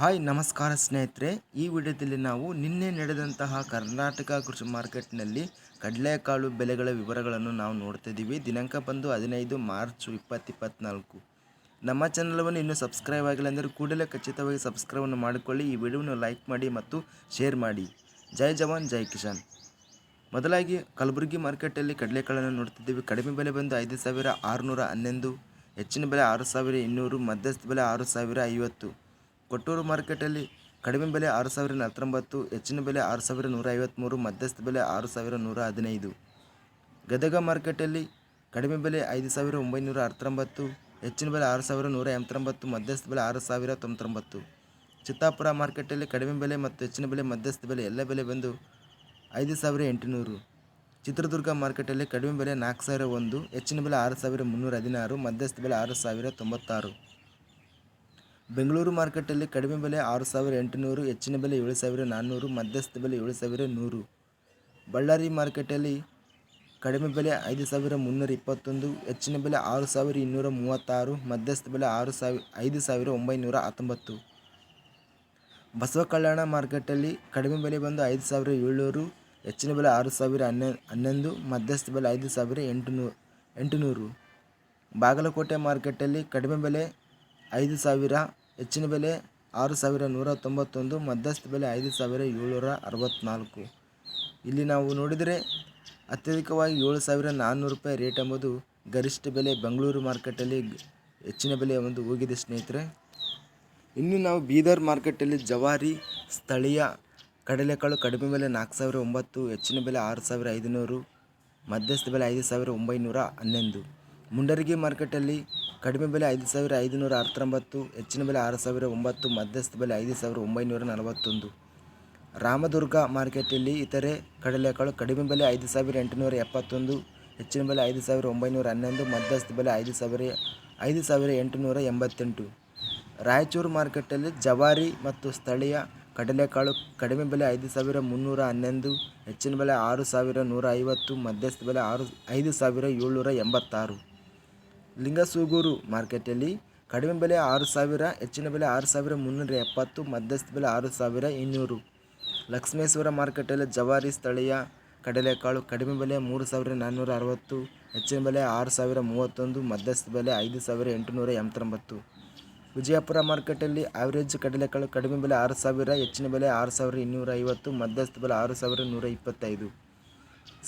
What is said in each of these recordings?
Hi, ನಮಸ್ಕಾರ ಸ್ನೇಹಿತರೆ. ಈ ವಿಡಿಯೋದಲ್ಲಿ ನಾವು ನಿನ್ನೆ ನಡೆದಂತಹ ಕರ್ನಾಟಕ ಕೃಷಿ ಮಾರ್ಕೆಟ್ನಲ್ಲಿ ಕಡಲೆಕಾಳು ಬೆಲೆಗಳ ವಿವರಗಳನ್ನು ನಾವು ನೋಡ್ತಿದ್ದೀವಿ ದಿನಾಂಕ ಬಂದು ಹದಿನೈದು ಮಾರ್ಚ್ ಇಪ್ಪತ್ತಿಪ್ಪತ್ನಾಲ್ಕು. ನಮ್ಮ ಚಾನಲವನ್ನು ಇನ್ನೂ ಸಬ್ಸ್ಕ್ರೈಬ್ ಆಗಿಲ್ಲ ಅಂದರೆ ಕೂಡಲೇ ಖಚಿತವಾಗಿ ಸಬ್ಸ್ಕ್ರೈಬನ್ನು ಮಾಡಿಕೊಳ್ಳಿ. ಈ ವಿಡಿಯೋವನ್ನು ಲೈಕ್ ಮಾಡಿ ಮತ್ತು ಶೇರ್ ಮಾಡಿ. ಜೈ ಜವಾನ್, ಜೈ ಕಿಶಾನ್ ಮೊದಲಾಗಿ ಕಲಬುರಗಿ ಮಾರ್ಕೆಟಲ್ಲಿ ಕಡಲೆಕಾಳನ್ನು ನೋಡ್ತಿದ್ದೀವಿ ಕಡಿಮೆ ಬೆಲೆ ಬಂದು ಐದು ಸಾವಿರ ಆರುನೂರ ಹನ್ನೊಂದು, ಹೆಚ್ಚಿನ ಬೆಲೆ ಆರು ಸಾವಿರ ಇನ್ನೂರು, ಮಧ್ಯಸ್ಥ ಬೆಲೆ ಆರು ಸಾವಿರ ಐವತ್ತು. ಕೊಟ್ಟೂರು ಮಾರ್ಕೆಟಲ್ಲಿ ಕಡಿಮೆ ಬೆಲೆ ಆರು ಸಾವಿರ ನಲವತ್ತೊಂಬತ್ತು ಹೆಚ್ಚಿನ ಬೆಲೆ ಆರು ಸಾವಿರ ನೂರ ಐವತ್ತ್ಮೂರು ಮಧ್ಯಸ್ಥ ಬೆಲೆ ಆರು ಸಾವಿರ ನೂರ ಹದಿನೈದು. ಗದಗ ಮಾರುಕಟ್ಟೆಯಲ್ಲಿ ಕಡಿಮೆ ಬೆಲೆ ಐದು ಸಾವಿರ ಒಂಬೈನೂರ ಹತ್ತೊಂಬತ್ತು, ಹೆಚ್ಚಿನ ಬೆಲೆ ಆರು ಸಾವಿರ ನೂರ ಎಂಬತ್ತೊಂಬತ್ತು, ಮಧ್ಯಸ್ಥ ಬೆಲೆ ಆರು ಸಾವಿರ ತೊಂಬತ್ತೊಂಬತ್ತು. ಚಿತ್ತಾಪುರ ಮಾರ್ಕೆಟಲ್ಲಿ ಕಡಿಮೆ ಬೆಲೆ ಮತ್ತು ಹೆಚ್ಚಿನ ಬೆಲೆ ಮಧ್ಯಸ್ಥ ಬೆಲೆ ಎಲ್ಲ ಬೆಲೆ ಬಂದು ಐದು ಸಾವಿರ ಎಂಟುನೂರು. ಚಿತ್ರದುರ್ಗ ಮಾರುಕಟ್ಟೆಯಲ್ಲಿ ಕಡಿಮೆ ಬೆಲೆ ನಾಲ್ಕು ಸಾವಿರ ಒಂದು, ಹೆಚ್ಚಿನ ಬೆಲೆ ಆರು ಸಾವಿರ ಮುನ್ನೂರ ಹದಿನಾರು, ಮಧ್ಯಸ್ಥ ಬೆಲೆ ಆರು ಸಾವಿರ ತೊಂಬತ್ತಾರು. ಬೆಂಗಳೂರು ಮಾರ್ಕೆಟಲ್ಲಿ ಕಡಿಮೆ ಬೆಲೆ ಆರು ಸಾವಿರ ಎಂಟುನೂರು, ಹೆಚ್ಚಿನ ಬೆಲೆ ಏಳು ಸಾವಿರ ನಾನ್ನೂರು, ಮಧ್ಯಸ್ಥ ಬೆಲೆ ಏಳು ಸಾವಿರ ನೂರು. ಬಳ್ಳಾರಿ ಮಾರುಕಟ್ಟೆಯಲ್ಲಿ ಕಡಿಮೆ ಬೆಲೆ ಐದು ಸಾವಿರ ಮುನ್ನೂರ ಇಪ್ಪತ್ತೊಂದು, ಹೆಚ್ಚಿನ ಬೆಲೆ ಆರು ಸಾವಿರ ಇನ್ನೂರ ಮೂವತ್ತಾರು, ಮಧ್ಯಸ್ಥ ಬೆಲೆ ಆರು ಸಾವಿರ, ಐದು ಸಾವಿರ ಒಂಬೈನೂರ ಹತ್ತೊಂಬತ್ತು. ಬಸವ ಕಲ್ಯಾಣ ಮಾರ್ಕೆಟಲ್ಲಿ ಕಡಿಮೆ ಬೆಲೆ ಬಂದು ಐದು ಸಾವಿರ ಏಳ್ನೂರು, ಹೆಚ್ಚಿನ ಬೆಲೆ ಆರು ಸಾವಿರ ಹನ್ನೆ, ಹನ್ನೊಂದು, ಮಧ್ಯಸ್ಥ ಬೆಲೆ ಐದು ಸಾವಿರ ಎಂಟುನೂರು ಎಂಟುನೂರು. ಬಾಗಲಕೋಟೆ ಮಾರುಕಟ್ಟೆಯಲ್ಲಿ ಕಡಿಮೆ ಬೆಲೆ ಐದು ಸಾವಿರ ಹೆಚ್ಚಿನ ಬೆಲೆ ಆರು ಸಾವಿರ ನೂರ ತೊಂಬತ್ತೊಂದು, ಮಧ್ಯಸ್ಥ ಬೆಲೆ ಐದು ಸಾವಿರ ಏಳ್ನೂರ ಅರವತ್ತ್ನಾಲ್ಕು ಇಲ್ಲಿ ನಾವು ನೋಡಿದರೆ ಅತ್ಯಧಿಕವಾಗಿ ಏಳು ಸಾವಿರ ನಾನ್ನೂರು ರೂಪಾಯಿ ರೇಟ್ ಎಂಬುದು ಗರಿಷ್ಠ ಬೆಲೆ ಬೆಂಗಳೂರು ಮಾರ್ಕೆಟಲ್ಲಿ ಹೆಚ್ಚಿನ ಬೆಲೆ ಒಂದು ಹೋಗಿದೆ ಸ್ನೇಹಿತರೆ. ಇನ್ನು ನಾವು ಬೀದರ್ ಮಾರ್ಕೆಟಲ್ಲಿ ಜವಾರಿ ಸ್ಥಳೀಯ ಕಡಲೆಕಾಳು ಕಡಿಮೆ ಬೆಲೆ ನಾಲ್ಕು ಸಾವಿರ ಒಂಬತ್ತು, ಹೆಚ್ಚಿನ ಬೆಲೆ ಆರು ಸಾವಿರ ಐದುನೂರು, ಮಧ್ಯಸ್ಥ ಬೆಲೆ ಐದು ಸಾವಿರ ಒಂಬೈನೂರ ಹನ್ನೊಂದು. ಮುಂಡರಗಿ ಮಾರ್ಕೆಟಲ್ಲಿ ಕಡಿಮೆ ಬೆಲೆ ಐದು ಸಾವಿರ ಐದುನೂರ ಹತ್ತೊಂಬತ್ತು ಹೆಚ್ಚಿನ ಬೆಲೆ ಆರು ಸಾವಿರ ಒಂಬತ್ತು, ಮಧ್ಯಸ್ಥ ಬೆಲೆ ಐದು ಸಾವಿರ ಒಂಬೈನೂರ ನಲವತ್ತೊಂದು. ರಾಮದುರ್ಗ ಮಾರ್ಕೆಟಲ್ಲಿ ಇತರೆ ಕಡಲೆಕಾಳು ಕಡಿಮೆ ಬೆಲೆ ಐದು ಸಾವಿರ ಎಂಟುನೂರ ಎಪ್ಪತ್ತೊಂದು, ಹೆಚ್ಚಿನ ಬೆಲೆ ಐದು ಸಾವಿರ ಒಂಬೈನೂರ ಹನ್ನೊಂದು, ಮಧ್ಯಸ್ಥ ಬೆಲೆ ಐದು ಸಾವಿರ ಐದು ಸಾವಿರ ಎಂಟುನೂರ ಎಂಬತ್ತೆಂಟು. ರಾಯಚೂರು ಮಾರ್ಕೆಟಲ್ಲಿ ಜವಾರಿ ಮತ್ತು ಸ್ಥಳೀಯ ಕಡಲೆಕಾಳು ಕಡಿಮೆ ಬೆಲೆ ಐದು ಸಾವಿರ ಮುನ್ನೂರ ಹನ್ನೊಂದು, ಹೆಚ್ಚಿನ ಬೆಲೆ ಆರು ಸಾವಿರ ನೂರ ಐವತ್ತು, ಮಧ್ಯಸ್ಥ ಬೆಲೆ ಆರು, ಐದು ಸಾವಿರ ಏಳ್ನೂರ ಎಂಬತ್ತಾರು. ಲಿಂಗಸೂಗೂರು ಮಾರ್ಕೆಟಲ್ಲಿ ಕಡಿಮೆ ಬೆಲೆ ಆರು ಸಾವಿರ, ಹೆಚ್ಚಿನ ಬೆಲೆ ಆರು ಸಾವಿರ ಮುನ್ನೂರ ಎಪ್ಪತ್ತು, ಮಧ್ಯಸ್ಥ ಬೆಲೆ ಆರು ಸಾವಿರ ಇನ್ನೂರು. ಲಕ್ಷ್ಮೇಶ್ವರ ಮಾರ್ಕೆಟಲ್ಲಿ ಜವಾರಿ ಸ್ಥಳೀಯ ಕಡಲೆಕಾಳು ಕಡಿಮೆ ಬೆಲೆ ಮೂರು ಸಾವಿರ ನಾನ್ನೂರ ಅರವತ್ತು, ಹೆಚ್ಚಿನ ಬೆಲೆ ಆರು ಸಾವಿರ ಮೂವತ್ತೊಂದು, ಮಧ್ಯಸ್ಥ ಬೆಲೆ ಐದು ಸಾವಿರ ಎಂಟುನೂರ ಎಂಬತ್ತೊಂಬತ್ತು. ವಿಜಯಪುರ ಮಾರ್ಕೆಟಲ್ಲಿ ಆವರೇಜ್ ಕಡಲೆಕಾಳು ಕಡಿಮೆ ಬೆಲೆ ಆರು ಸಾವಿರ, ಹೆಚ್ಚಿನ ಬೆಲೆ ಆರು ಸಾವಿರ ಇನ್ನೂರ ಐವತ್ತು, ಮಧ್ಯಸ್ಥ ಬೆಲೆ ಆರು ಸಾವಿರ ನೂರ ಇಪ್ಪತ್ತೈದು.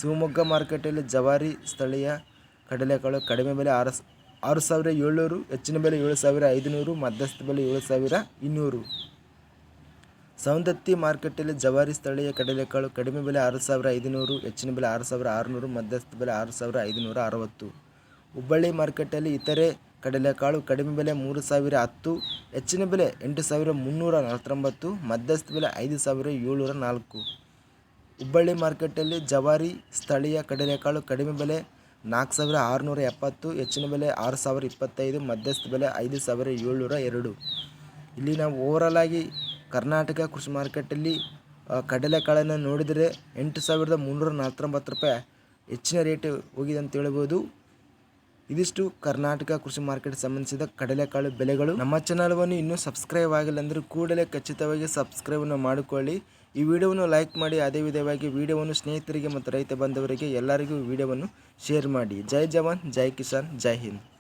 ಶಿವಮೊಗ್ಗ ಮಾರ್ಕೆಟಲ್ಲಿ ಜವಾರಿ ಸ್ಥಳೀಯ ಕಡಲೆಕಾಳು ಕಡಿಮೆ ಬೆಲೆ ಆರು ಆರು ಸಾವಿರ ಏಳ್ನೂರು, ಹೆಚ್ಚಿನ ಬೆಲೆ ಏಳು ಸಾವಿರ ಐದುನೂರು, ಮಧ್ಯಸ್ಥ ಬೆಲೆ ಏಳು ಸಾವಿರ ಇನ್ನೂರು. ಸೌಂದತ್ತಿ ಮಾರ್ಕೆಟಲ್ಲಿ ಜವಾರಿ ಸ್ಥಳೀಯ ಕಡಲೆಕಾಳು ಕಡಿಮೆ ಬೆಲೆ ಆರು ಸಾವಿರ ಐದುನೂರು, ಹೆಚ್ಚಿನ ಬೆಲೆ ಆರು ಸಾವಿರ ಆರುನೂರು, ಮಧ್ಯಸ್ಥ ಬೆಲೆ ಆರು ಸಾವಿರ ಐದುನೂರ ಅರವತ್ತು. ಹುಬ್ಬಳ್ಳಿ ಮಾರ್ಕೆಟಲ್ಲಿ ಇತರೆ ಕಡಲೆಕಾಳು ಕಡಿಮೆ ಬೆಲೆ ಮೂರು ಸಾವಿರ ಹತ್ತು, ಹೆಚ್ಚಿನ ಬೆಲೆ ಎಂಟು ಸಾವಿರ ಮುನ್ನೂರ ನಲವತ್ತೊಂಬತ್ತು, ಮಧ್ಯಸ್ಥ ಬೆಲೆ ಐದು ಸಾವಿರ ಏಳ್ನೂರ ನಾಲ್ಕು. ಹುಬ್ಬಳ್ಳಿ ಮಾರ್ಕೆಟಲ್ಲಿ ಜವಾರಿ ಸ್ಥಳೀಯ ಕಡಲೆಕಾಳು ಕಡಿಮೆ ಬೆಲೆ ನಾಲ್ಕು ಸಾವಿರ ಆರುನೂರ ಎಪ್ಪತ್ತು, ಹೆಚ್ಚಿನ ಬೆಲೆ ಆರು ಸಾವಿರ ಇಪ್ಪತ್ತೈದು, ಮಧ್ಯಸ್ಥ ಬೆಲೆ ಐದು ಸಾವಿರ ಏಳ್ನೂರ ಎರಡು. ಇಲ್ಲಿ ನಾವು ಓವರಾಲ್ ಆಗಿ ಕರ್ನಾಟಕ ಕೃಷಿ ಮಾರ್ಕೆಟಲ್ಲಿ ಕಡಲೆಕಾಳನ್ನು ನೋಡಿದರೆ ಎಂಟು ಸಾವಿರದ ಮುನ್ನೂರ ನಲವತ್ತೊಂಬತ್ತು ರೂಪಾಯಿ ಹೆಚ್ಚಿನ ರೇಟ್ ಹೋಗಿದೆ ಅಂತ ಹೇಳ್ಬೋದು. ಇದಿಷ್ಟು ಕರ್ನಾಟಕ ಕೃಷಿ ಮಾರ್ಕೆಟ್ ಸಂಬಂಧಿಸಿದ ಕಡಲೆಕಾಳು ಬೆಲೆಗಳು. ನಮ್ಮ ಚಾನಲ್ವನ್ನು ಇನ್ನೂ ಸಬ್ಸ್ಕ್ರೈಬ್ ಆಗಿಲ್ಲ ಅಂದರೆ ಕೂಡಲೇ ಖಚಿತವಾಗಿ ಸಬ್ಸ್ಕ್ರೈಬನ್ನು ಮಾಡಿಕೊಳ್ಳಿ. ಈ ವಿಡಿಯೋವನ್ನು ಲೈಕ್ ಮಾಡಿ, ಅದೇ ವಿಧವಾಗಿ ವಿಡಿಯೋವನ್ನು ಸ್ನೇಹಿತರಿಗೆ ಮತ್ತು ರೈತ ಬಾಂಧವರಿಗೆ ಎಲ್ಲರಿಗೂ ವಿಡಿಯೋವನ್ನು ಶೇರ್ ಮಾಡಿ. ಜೈ ಜವಾನ್, ಜೈ ಕಿಸಾನ್, ಜೈ ಹಿಂದ್.